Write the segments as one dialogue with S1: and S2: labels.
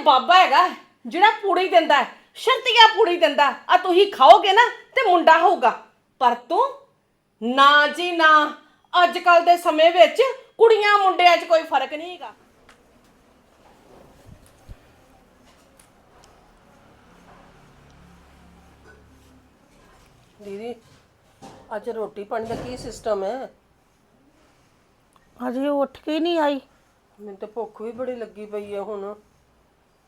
S1: ਬਾਬਾ ਹੈਗਾ ਜਿਹੜਾ ਪੂੜੀ ਦਿੰਦਾ ਹੈ, ਸ਼ਰਤੀਆ ਪੂੜੀ ਦਿੰਦਾ ਆ ਤੁਸੀਂ ਖਾਓਗੇ ਨਾ ਤੇ ਮੁੰਡਾ ਹੋਊਗਾ। ਪਰ ਤੂੰ ਨਾ ਜੀ ਨਾ ਅੱਜ ਕੱਲ ਦੇ ਸਮੇਂ ਵਿੱਚ ਕੁੜੀਆਂ ਮੁੰਡਿਆਂ 'ਚ ਕੋਈ ਫ਼ਰਕ ਨਹੀਂ ਹੈਗਾ।
S2: ਦੀਦੀ ਅੱਜ ਰੋਟੀ ਪਾਣੀ ਦਾ ਕੀ ਸਿਸਟਮ ਹੈ?
S3: ਅਜੇ ਉੱਠ ਕੇ ਹੀ ਨਹੀਂ ਆਈ।
S2: ਮੈਨੂੰ ਤਾਂ ਭੁੱਖ ਵੀ ਬੜੀ ਲੱਗੀ ਪਈ ਹੈ ਹੁਣ।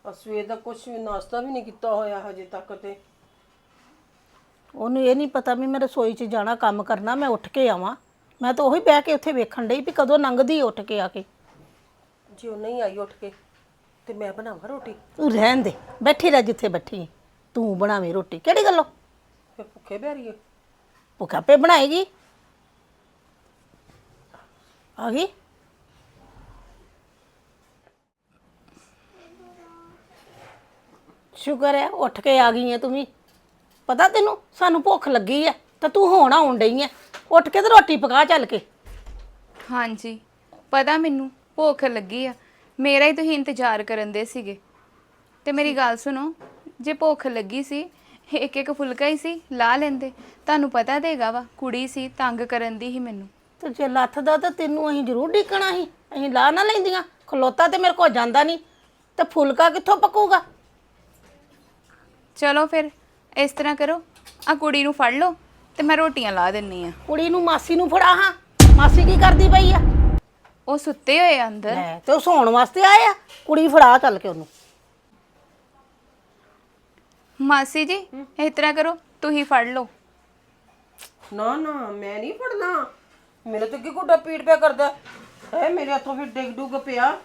S2: ਆ ਸਵੇਰ ਦਾ ਕੁਝ ਵੀ ਨਾਸ਼ਤਾ ਵੀ ਨਹੀਂ ਕੀਤਾ ਹੋਇਆ ਹਜੇ ਤੱਕ ਤੇ।
S3: ਉਹਨੂੰ ਇਹ ਨਹੀਂ ਪਤਾ ਵੀ ਮੈਂ ਰਸੋਈ 'ਚ ਜਾਣਾ ਕੰਮ ਕਰਨਾ ਮੈਂ ਉੱਠ ਕੇ ਆਵਾਂ। ਮੈਂ ਤਾਂ ਉਹੀ ਬਹਿ ਕੇ ਉੱਥੇ ਵੇਖਣ ਡਈ ਵੀ ਕਦੋਂ ਲੰਘਦੀ ਉੱਠ ਕੇ ਆ ਕੇ।
S2: ਜੇ ਉਹ ਨਹੀਂ ਆਈ ਉੱਠ ਕੇ ਤੇ ਮੈਂ ਬਣਾਵਾਂ ਰੋਟੀ?
S3: ਤੂੰ ਰਹਿਣ ਦੇ ਬੈਠੀ ਰਹਿ ਜਿੱਥੇ ਬੈਠੀ। ਤੂੰ ਬਣਾਵੇਂ ਰੋਟੀ ਕਿਹੜੀ ਗੱਲੋਂ?
S2: ਫਿਰ ਭੁੱਖੇ ਬਹਿ ਰਹੀਏ
S3: ਭੁੱਖਾ ਪੇ ਬਣਾਏਗੀ। ਆ ਗਈ? ਸ਼ੁਕਰ ਹੈ ਉੱਠ ਕੇ ਆ ਗਈ ਹੈ ਤੂੰ ਵੀ। ਪਤਾ ਤੈਨੂੰ ਸਾਨੂੰ ਭੁੱਖ ਲੱਗੀ ਹੈ ਤਾਂ ਤੂੰ ਹੁਣ ਆਉਣ ਡਈ ਹੈ ਉੱਠ ਕੇ ਤੇ ਰੋਟੀ ਪਕਾ ਚੱਲ ਕੇ।
S4: ਹਾਂਜੀ ਪਤਾ ਮੈਨੂੰ ਭੁੱਖ ਲੱਗੀ ਆ। ਮੇਰਾ ਹੀ ਤੁਸੀਂ ਇੰਤਜ਼ਾਰ ਕਰਨ ਦੇ ਸੀਗੇ। ਤੇ ਮੇਰੀ ਗੱਲ ਸੁਣੋ ਜੇ ਭੁੱਖ ਲੱਗੀ ਸੀ ਇੱਕ ਇੱਕ ਫੁਲਕਾ ਹੀ ਸੀ ਲਾ ਲੈਂਦੇ। ਤੁਹਾਨੂੰ ਪਤਾ ਦੇਗਾ ਵਾ ਕੁੜੀ ਸੀ ਤੰਗ ਕਰਨ ਦੀ ਹੀ ਮੈਨੂੰ।
S3: ਤੇ ਜੇ ਲੱਥ ਦਾ ਤਾਂ ਤੈਨੂੰ ਅਸੀਂ ਜ਼ਰੂਰ ਢੀਕਣਾ ਸੀ। ਅਸੀਂ ਲਾ ਨਾ ਲੈਂਦੀਆਂ। ਖਲੋਤਾ ਤੇ ਮੇਰੇ ਕੋਲ ਜਾਂਦਾ ਨਹੀਂ। ਤੇ ਫੁਲਕਾ ਕਿੱਥੋਂ ਪਕੂਗਾ?
S4: ਚਲੋ ਫਿਰ ਇਸ ਤਰ੍ਹਾਂ ਕਰੋ। ਆ ਕੁੜੀ ਨੂੰ ਫੜ ਲਓ ਤੇ ਮੈਂ ਰੋਟੀਆਂ ਲਾ ਦਿੰਨੀ ਆ।
S3: ਕੁੜੀ ਨੂੰ ਮਾਸੀ ਨੂੰ ਫੜਾ ਹਾਂ। ਮਾਸੀ ਕੀ ਕਰਦੀ ਪਈ ਆ?
S4: ਉਹ ਸੁੱਤੇ ਹੋਏ ਆ ਅੰਦਰ।
S3: ਲੈ ਤੇ ਉਹ ਸੌਣ ਵਾਸਤੇ ਆਏ ਆ? ਕੁੜੀ ਫੜਾ ਚੱਲ ਕੇ ਉਹਨੂੰ।
S4: ਮਾਸੀ ਜੀ ਇਸ ਤਰ੍ਹਾਂ ਕਰੋ ਤੁਸੀਂ ਫੜ ਲਓ।
S2: ਨਾ ਨਾ ਮੈਂ ਨਹੀਂ ਫੜਨਾ। ਮੇਰੇ ਤੇ ਕੀ ਗੁੱਡਾ ਪੀੜ ਪਿਆ ਕਰਦਾ। ਹੈ ਮੇਰੇ ਹੱਥੋਂ ਫਿਰ ਡਿੱਗ ਡੁੱਗ ਪਿਆ।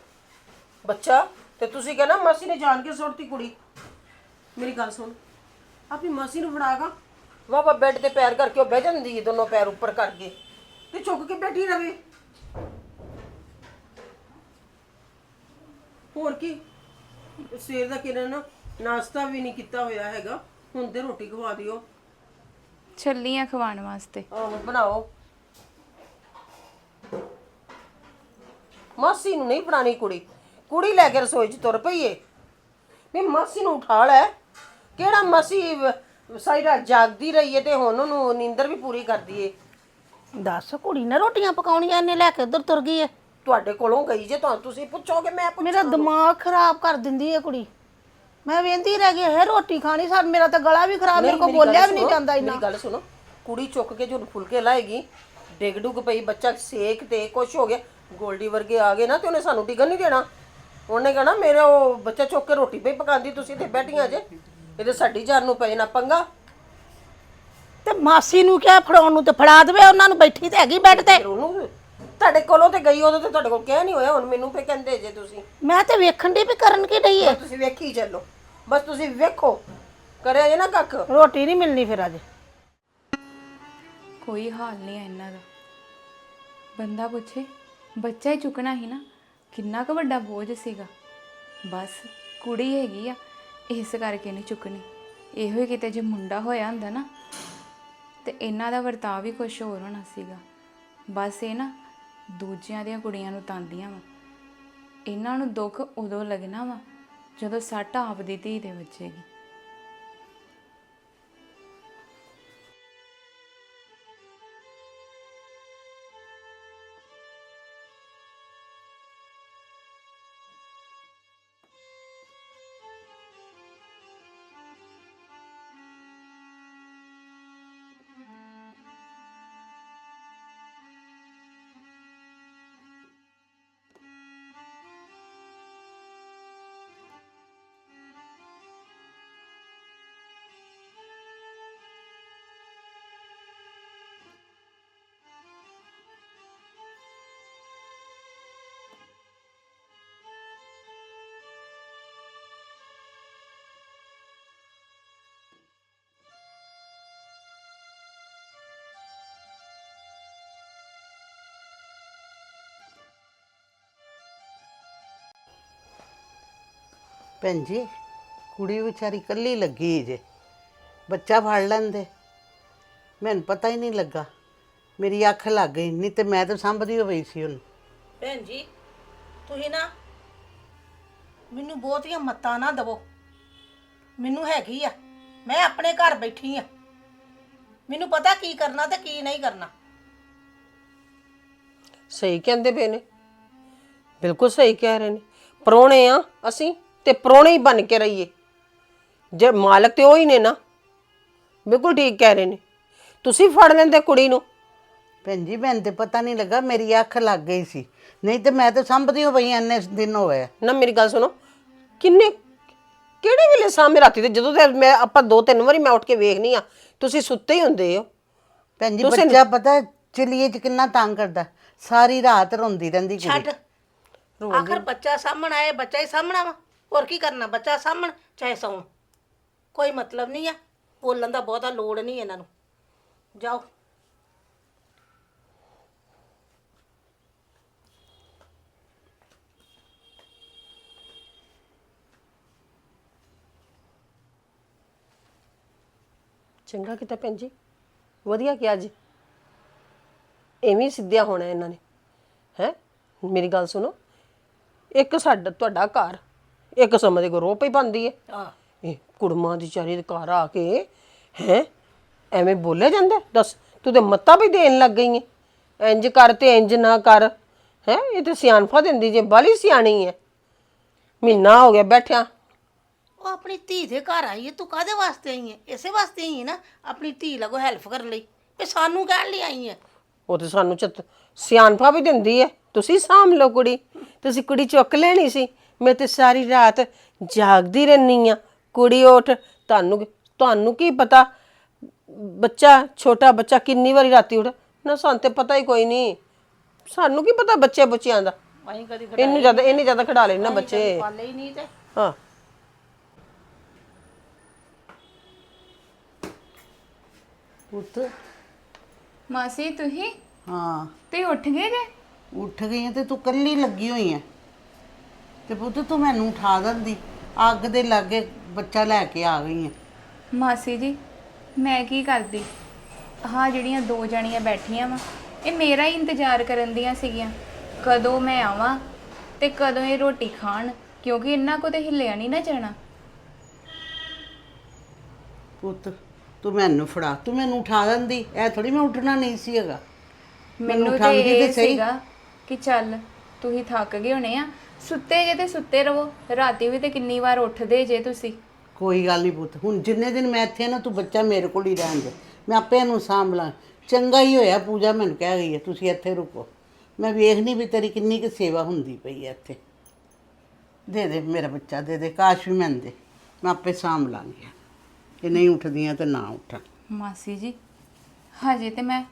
S2: ਬੱਚਾ ਤੇ ਤੁਸੀਂ ਕਹਿੰਦਾ ਮਾਸੀ ਨੇ ਜਾਣ ਕੇ ਸੁੱਟਤੀ ਕੁੜੀ। ਮੇਰੀ ਗੱਲ ਸੁਣ। ਆਪਣੀ ਮਾਸੀ ਨੂੰ ਫੜਾਗਾ ਵਾਵਾ ਬੈੱਡ ਤੇ ਪੈਰ ਕਰਕੇ ਉਹ ਬਹਿ ਜਾਂਦੀ ਹੈ ਦੋਨੋਂ ਪੈਰ ਉੱਪਰ ਕਰਕੇ। ਤੇ ਝੁੱਕ ਕੇ ਬੈਠੀ ਰਵੇ। ਹੋਰ ਕੀ? ਸਵੇਰ ਦਾ ਕਿਰਨ ਨਾਸ਼ਤਾ ਵੀ ਨਹੀਂ ਕੀਤਾ ਹੋਇਆ ਹੈਗਾ। ਹੁਣ ਤੇ ਰੋਟੀ ਖਵਾ ਦਿਓ।
S4: ਚੱਲੀਆਂ ਖਵਾਉਣ ਵਾਸਤੇ।
S2: ਆਹੋ ਬਣਾਓ। ਮਾਸੀ ਨੂੰ ਨਹੀਂ ਫੜਾਣੀ ਕੁੜੀ। ਕੁੜੀ ਲੈ ਕੇ ਰਸੋਈ 'ਚ ਤੁਰ ਪਈ ਏ। ਨਹੀਂ ਮਾਸੀ ਨੂੰ ਉਠਾ ਲੈ ਕਿਹੜਾ ਮਾਸੀ ਸਾਰੀ ਰਾਤ ਜਾਗਦੀ ਰਹੀ ਏ ਤੇ ਹੁਣ ਉਹਨੂੰ ਨੀਂਦਰ ਵੀ ਪੂਰੀ ਕਰਦੀ ਏ।
S3: ਦੱਸ ਕੁੜੀ ਨੇ ਰੋਟੀਆਂ ਪਕਾਉਣੀਆਂ ਨੇ ਲੈ ਕੇ ਉਧਰ ਤੁਰ ਗਈ ਹੈ
S2: ਤੁਹਾਡੇ ਕੋਲੋਂ ਗਈ ਜੇ ਤੁਹਾਨੂੰ ਤੁਸੀਂ ਪੁੱਛੋਗੇ ਮੈਂ ਪੁੱਛ
S3: ਮੇਰਾ ਦਿਮਾਗ ਖਰਾਬ ਕਰ ਦਿੰਦੀ ਹੈ ਕੁੜੀ। ਮੈਂ ਵੇਂਦੀ ਰਹਿ ਗਈ ਹੈ ਰੋਟੀ ਖਾਣੀ ਸਾ ਮੇਰਾ ਤਾਂ ਗਲਾ ਵੀ ਖਰਾਬ ਮੇਰੇ
S2: ਗੱਲ
S3: ਬੋਲਿਆ ਵੀ ਨਹੀਂ
S2: ਸੁਣੋ,
S3: ਜਾਂਦਾ ਇੰਨਾ।
S2: ਮੇਰੀ ਗੱਲ ਸੁਣੋ ਕੁੜੀ ਚੁੱਕ ਕੇ ਜੋ ਫੁਲਕੇ ਲਾਏਗੀ ਡਿੱਗ ਡੁੱਗ ਪਈ ਬੱਚਾ ਸੇਕ ਤੇ ਕੁਛ ਹੋ ਗਿਆ ਗੋਲਡੀ ਵਰਗੇ ਆ ਗਏ ਨਾ ਤੇ ਉਹਨੇ ਸਾਨੂੰ ਡਿੱਗਣ ਨਹੀਂ ਦੇਣਾ। ਉਹਨੇ ਕਹਣਾ ਮੇਰਾ ਉਹ ਬੱਚਾ ਚੁੱਕ ਕੇ ਰੋਟੀ ਪਈ ਪਕਾਉਂਦੀ ਤੁਸੀਂ ਤੇ ਬੈਠੀਆਂ ਜੇ। ਇਹਦੇ ਸਾਡੀ ਜਾਨ ਨੂੰ ਪਏ ਨਾ ਪੰਗਾ।
S3: ਤੇ ਮਾਸੀ ਨੂੰ ਕਿਹਾ ਫੜਾਉਣ ਨੂੰ ਤੇ ਫੜਾ ਦੇਵੇ ਉਹਨਾਂ ਨੂੰ ਬੈਠੀ ਤੇ ਹੈਗੀ ਬੈੱਡ ਤੇ।
S2: ਫਿਰ ਉਹਨੂੰ ਤੁਹਾਡੇ ਕੋਲੋਂ ਤੇ ਗਈ ਉਦੋਂ ਤੇ ਤੁਹਾਡੇ ਕੋਲ ਕਹਿ ਨਹੀਂ ਹੋਇਆ ਹੁਣ ਮੈਨੂੰ ਫੇ ਕਹਿੰਦੇ ਜੇ ਤੁਸੀਂ।
S3: ਮੈਂ ਤੇ ਵੇਖਣ ਦੀ ਵੀ ਕਰਨ ਕੀ ਡਈ ਹੈ
S2: ਬਸ ਤੁਸੀਂ ਵੇਖੀ ਚੱਲੋ। ਬਸ ਤੁਸੀਂ ਵੇਖੋ ਕਰਿਆ ਜੇ ਨਾ ਕੱਖ।
S3: ਰੋਟੀ ਨਹੀਂ ਮਿਲਣੀ ਫਿਰ ਅੱਜ।
S4: ਕੋਈ ਹਾਲ ਨਹੀਂ ਹੈ ਇਹਨਾਂ ਦਾ। ਬੰਦਾ ਪੁੱਛੇ ਬੱਚਾ ਹੀ ਚੁੱਕਣਾ ਹੀ ਨਾ ਕਿੰਨਾ ਕੁ ਵੱਡਾ ਬੋਝ ਸੀਗਾ। ਬਸ ਕੁੜੀ ਹੈਗੀ ਆ ਇਸ ਕਰਕੇ ਨਹੀਂ ਚੁੱਕਣੀ। ਇਹੋ ਹੀ ਕਿਤੇ ਜੇ ਮੁੰਡਾ ਹੋਇਆ ਹੁੰਦਾ ਨਾ, ਤੇ ਇਹਨਾਂ ਦਾ ਵਰਤਾਅ ਵੀ ਕੁਝ ਹੋਰ ਹੋਣਾ ਸੀਗਾ। ਬਸ ਇਹ ਨਾ ਦੂਜਿਆਂ ਦੀਆਂ ਕੁੜੀਆਂ ਨੂੰ ਤਾਂਦੀਆਂ ਵਾ। ਇਹਨਾਂ ਨੂੰ ਦੁੱਖ ਉਦੋਂ ਲੱਗਣਾ ਵਾ ਜਦੋਂ ਸੱਟ ਆਪਦੀ ਧੀ ਦੇ ਵੱਜੇਗੀ।
S5: ਭੈਣ ਜੀ ਕੁੜੀ ਵਿਚਾਰੀ ਕੱਲੀ ਲੱਗੀ ਜੇ। ਬੱਚਾ ਫੜ ਲੈਂਦੇ। ਮੈਨੂੰ ਪਤਾ ਹੀ ਨਹੀਂ ਲੱਗਾ। ਮੇਰੀ ਅੱਖ ਲੱਗ ਗਈ ਨਹੀਂ ਤੇ ਮੈਂ ਤਾਂ ਸੰਭਦੀ ਹੋਈ ਸੀ ਉਹਨੂੰ।
S3: ਭੈਣ ਜੀ ਤੁਸੀਂ ਨਾ ਮੈਨੂੰ ਬਹੁਤੀਆਂ ਮੱਤਾਂ ਨਾ ਦਵੋ। ਮੈਨੂੰ ਹੈਗੀ ਆ। ਮੈਂ ਆਪਣੇ ਘਰ ਬੈਠੀ ਆ। ਮੈਨੂੰ ਪਤਾ ਕੀ ਕਰਨਾ ਤੇ ਕੀ ਨਹੀਂ ਕਰਨਾ।
S2: ਸਹੀ ਕਹਿੰਦੇ ਪਏ ਨੇ। ਬਿਲਕੁਲ ਸਹੀ ਕਹਿ ਰਹੇ ਨੇ। ਪਰੋਣੇ ਆ ਅਸੀਂ ਤੇ ਪਰੋਣੇ ਹੀ ਬਣ ਕੇ ਰਹੀਏ। ਜੇ ਮਾਲਕ ਤੇ ਉਹ ਹੀ ਨੇ ਨਾ ਬਿਲਕੁਲ ਠੀਕ ਕਹਿ ਰਹੇ ਨੇ। ਤੁਸੀਂ ਫੜ ਲੈਂਦੇ ਕੁੜੀ ਨੂੰ।
S5: ਭੈਣ ਜੀ ਮੈਨੂੰ ਤੇ ਪਤਾ ਨਹੀਂ ਲੱਗਾ ਮੇਰੀ ਅੱਖ ਲੱਗ ਗਈ ਸੀ। ਨਹੀਂ ਤੇ ਮੈਂ ਤਾਂ ਸੰਭਦੀ ਹੋ ਪਈ ਇੰਨੇ ਦਿਨ ਹੋਏ ਆ।
S2: ਨਾ ਮੇਰੀ ਗੱਲ ਸੁਣੋ ਕਿੰਨੇ ਕਿਹੜੇ ਵੇਲੇ ਸਾਹਮਣੇ ਰਾਤੀ ਤੇ ਜਦੋਂ ਤੇ ਮੈਂ ਆਪਾਂ ਦੋ ਤਿੰਨ ਵਾਰੀ ਮੈਂ ਉੱਠ ਕੇ ਵੇਖਨੀ ਆ ਤੁਸੀਂ ਸੁੱਤੇ ਹੀ ਹੁੰਦੇ ਹੋ।
S5: ਭੈਣ ਜੀ
S2: ਤੁਸੀਂ-
S5: ਬੱਚਾ ਪਤਾ ਚਲੀਏ ਚ ਕਿੰਨਾ ਤੰਗ ਕਰਦਾ ਸਾਰੀ ਰਾਤ ਰੋਂਦੀ ਰਹਿੰਦੀ ਕੁੜੀ।
S3: ਛੱਡ। ਆਖਰ ਬੱਚਾ ਸਾਹਮਣ ਆਏ ਬੱਚਾ ਹੀ ਸਾਹਮਣਾ ਵਾ ਹੋਰ ਕੀ ਕਰਨਾ ਬੱਚਾ ਸਾਹਮਣ, ਚਾਹੇ ਸੌਣ ਕੋਈ ਮਤਲਬ ਨਹੀਂ ਆ, ਬੋਲਣ ਦਾ ਬਹੁਤਾ ਲੋੜ ਨਹੀਂ ਇਹਨਾਂ ਨੂੰ। ਜਾਓ।
S2: ਚੰਗਾ ਕੀਤਾ ਭੈਣ ਜੀ। ਵਧੀਆ ਕਿ ਅੱਜ ਐਵੇਂ ਸਿੱਧਿਆ ਹੋਣਾ ਇਹਨਾਂ ਨੇ। ਹੈ? ਮੇਰੀ ਗੱਲ ਸੁਣੋ। ਇੱਕ ਸਾਡਾ, ਤੁਹਾਡਾ ਘਰ ਇੱਕ ਸਮੇਂ ਦੇ ਰੋ ਪਈ ਬੰਦੀ ਹੈ।
S3: ਆ
S2: ਇਹ ਕੁੜਮਾਂ ਦੀ ਚਾਰੀ ਦੇ ਘਰ ਆ ਕੇ ਹੈ ਐਵੇਂ ਬੋਲਿਆ ਜਾਂਦਾ ਦੱਸ ਤੂੰ ਤੇ ਮੱਤਾ ਵੀ ਦੇਣ ਲੱਗ ਗਈ ਹੈ ਇੰਜ ਕਰ ਤੇ ਇੰਜ ਨਾ ਕਰ। ਹੈ ਇਹ ਤੇ ਸਿਆਣਫਾ ਦਿੰਦੀ ਜੇ ਬਾਲੀ ਸਿਆਣੀ ਹੈ ਮਹੀਨਾ ਹੋ ਗਿਆ ਬੈਠਿਆ।
S3: ਉਹ ਆਪਣੀ ਧੀ ਦੇ ਘਰ ਆਈ ਹੈ ਤੂੰ ਕਾਦੇ ਵਾਸਤੇ ਆਈ ਹੈ ਇਸੇ ਵਾਸਤੇ ਆਈ ਹੈ ਨਾ ਆਪਣੀ ਧੀ ਲਗੋ ਹੈਲਪ ਕਰਨ ਲਈ। ਵੀ ਸਾਨੂੰ ਕਹਿਣ ਲਈ ਆਈ ਹੈ
S2: ਉਹ ਤੇ ਸਾਨੂੰ ਚਤ ਸਿਆਣਪਾ ਵੀ ਦਿੰਦੀ ਹੈ ਤੁਸੀਂ ਸਾਂਭ ਲਓ ਕੁੜੀ। ਤੁਸੀਂ ਕੁੜੀ ਚੁੱਕ ਲੈਣੀ ਸੀ। ਮੈਂ ਤੇ ਸਾਰੀ ਰਾਤ ਜਾਗਦੀ ਰਹਿਨੀ ਆ। ਕੁੜੀ ਉੱਠ ਤੁਹਾਨੂੰ ਤੁਹਾਨੂੰ ਕੀ ਪਤਾ? ਬੱਚਾ ਛੋਟਾ ਬੱਚਾ ਕਿੰਨੀ ਵਾਰੀ ਰਾਤੀ ਉੱਠ? ਨਾ ਸਾਨੂੰ ਤੇ ਪਤਾ ਹੀ ਕੋਈ ਨਹੀਂ ਸਾਨੂੰ ਕੀ ਪਤਾ ਬੱਚੇ ਬੱਚਿਆਂ ਦਾ?
S3: ਅਸੀਂ ਕਦੀ
S2: ਇਹਨੂੰ ਜ਼ਿਆਦਾ ਇਹਨੇ ਜ਼ਿਆਦਾ ਖੜਾ ਲੈਣਾ ਬੱਚੇ।
S3: ਪਾਲੇ ਹੀ ਨਹੀਂ ਤੇ।
S2: ਹਾਂ।
S5: ਪੁੱਤ।
S4: ਮਾਸੀ ਤੁਸੀਂ?
S5: ਹਾਂ।
S4: ਤੇ ਉੱਠ ਗਏ ਜੇ?
S5: ਉੱਠ ਗਈ ਆਂ ਤੇ ਤੂੰ ਕੱਲੀ ਲੱਗੀ ਹੋਈ ਐ ਤੇ ਪੁੱਤ ਤੂੰ ਮੈਨੂੰ ਉਠਾ ਦਿੰਦੀ। ਅੱਗ ਦੇ ਲਾਗੇ ਬੱਚਾ ਲੈ ਕੇ ਆ ਗਈ ਐ
S4: ਮਾਸੀ ਜੀ ਮੈਂ ਕੀ ਕਰਦੀ? ਹਾਂ ਜਿਹੜੀਆਂ ਦੋ ਜਣੀਆਂ ਬੈਠੀਆਂ ਵਾ ਇਹ ਮੇਰਾ ਹੀ ਇੰਤਜ਼ਾਰ ਕਰਨ ਦੀਆਂ ਸੀਗੀਆਂ। ਕਦੋਂ ਮੈਂ ਆਵਾਂ ਤੇ ਕਦੋਂ ਇਹ ਰੋਟੀ ਖਾਣ ਕਿਉਂਕਿ ਇਹਨਾਂ ਕੋ ਤੇ ਹਿੱਲਿਆ ਨਹੀਂ ਨਾ ਜਾਣਾ।
S5: ਪੁੱਤ ਤੂੰ ਮੈਨੂੰ ਫੜਾ ਤੂੰ ਮੈਨੂੰ ਉਠਾ ਦਿੰਦੀ। ਐ ਥੋੜੀ ਮੈਂ ਉੱਠਣਾ ਨਹੀਂ ਸੀ ਹੈਗਾ।
S4: ਮੈਨੂੰ ਤੇ
S5: ਉਠਾਉਂਦੀ ਤੇ
S4: ਇਹ
S5: ਸਹੀ।
S4: ਸੀਗਾ ਕਿ ਚੱਲ ਤੁਸੀਂ ਥੱਕ ਗਏ ਹੋਣੇ ਆ। ਸੁੱਤੇ ਜੇ ਤੇ ਸੁੱਤੇ ਰਹੋ ਰਾਤੀ ਵੀ ਤੇ ਕਿੰਨੀ ਵਾਰ ਉੱਠਦੇ ਜੇ ਤੁਸੀਂ।
S5: ਕੋਈ ਗੱਲ ਨਹੀਂ ਪੁੱਤ। ਹੁਣ ਜਿੰਨੇ ਦਿਨ ਮੈਂ ਇੱਥੇ ਨਾ ਤੂੰ ਬੱਚਾ ਮੇਰੇ ਕੋਲ ਹੀ ਰਹਿਣ ਦੇ। ਮੈਂ ਆਪੇ ਇਹਨੂੰ ਸਾਂਭ ਲਾਂ। ਚੰਗਾ ਹੀ ਹੋਇਆ ਪੂਜਾ ਮੈਨੂੰ ਕਹਿ ਗਈ ਹੈ ਤੁਸੀਂ ਇੱਥੇ ਰੁਕੋ। ਮੈਂ ਵੇਖਣੀ ਵੀ ਤੇਰੀ ਕਿੰਨੀ ਕੁ ਸੇਵਾ ਹੁੰਦੀ ਪਈ ਹੈ ਇੱਥੇ। ਦੇ ਦੇ ਮੇਰਾ ਬੱਚਾ ਦੇ ਦੇ ਕਾਸ਼ ਵੀ ਮੈਨੂੰ ਦੇ। ਮੈਂ ਆਪੇ ਸਾਂਭ ਲਾਂਗੀ। ਇਹ ਨਹੀਂ ਉੱਠਦੀਆਂ ਤੇ ਨਾ ਉੱਠਣ
S4: ਮਾਸੀ ਜੀ ਹਜੇ ਤੇ ਮੈਂ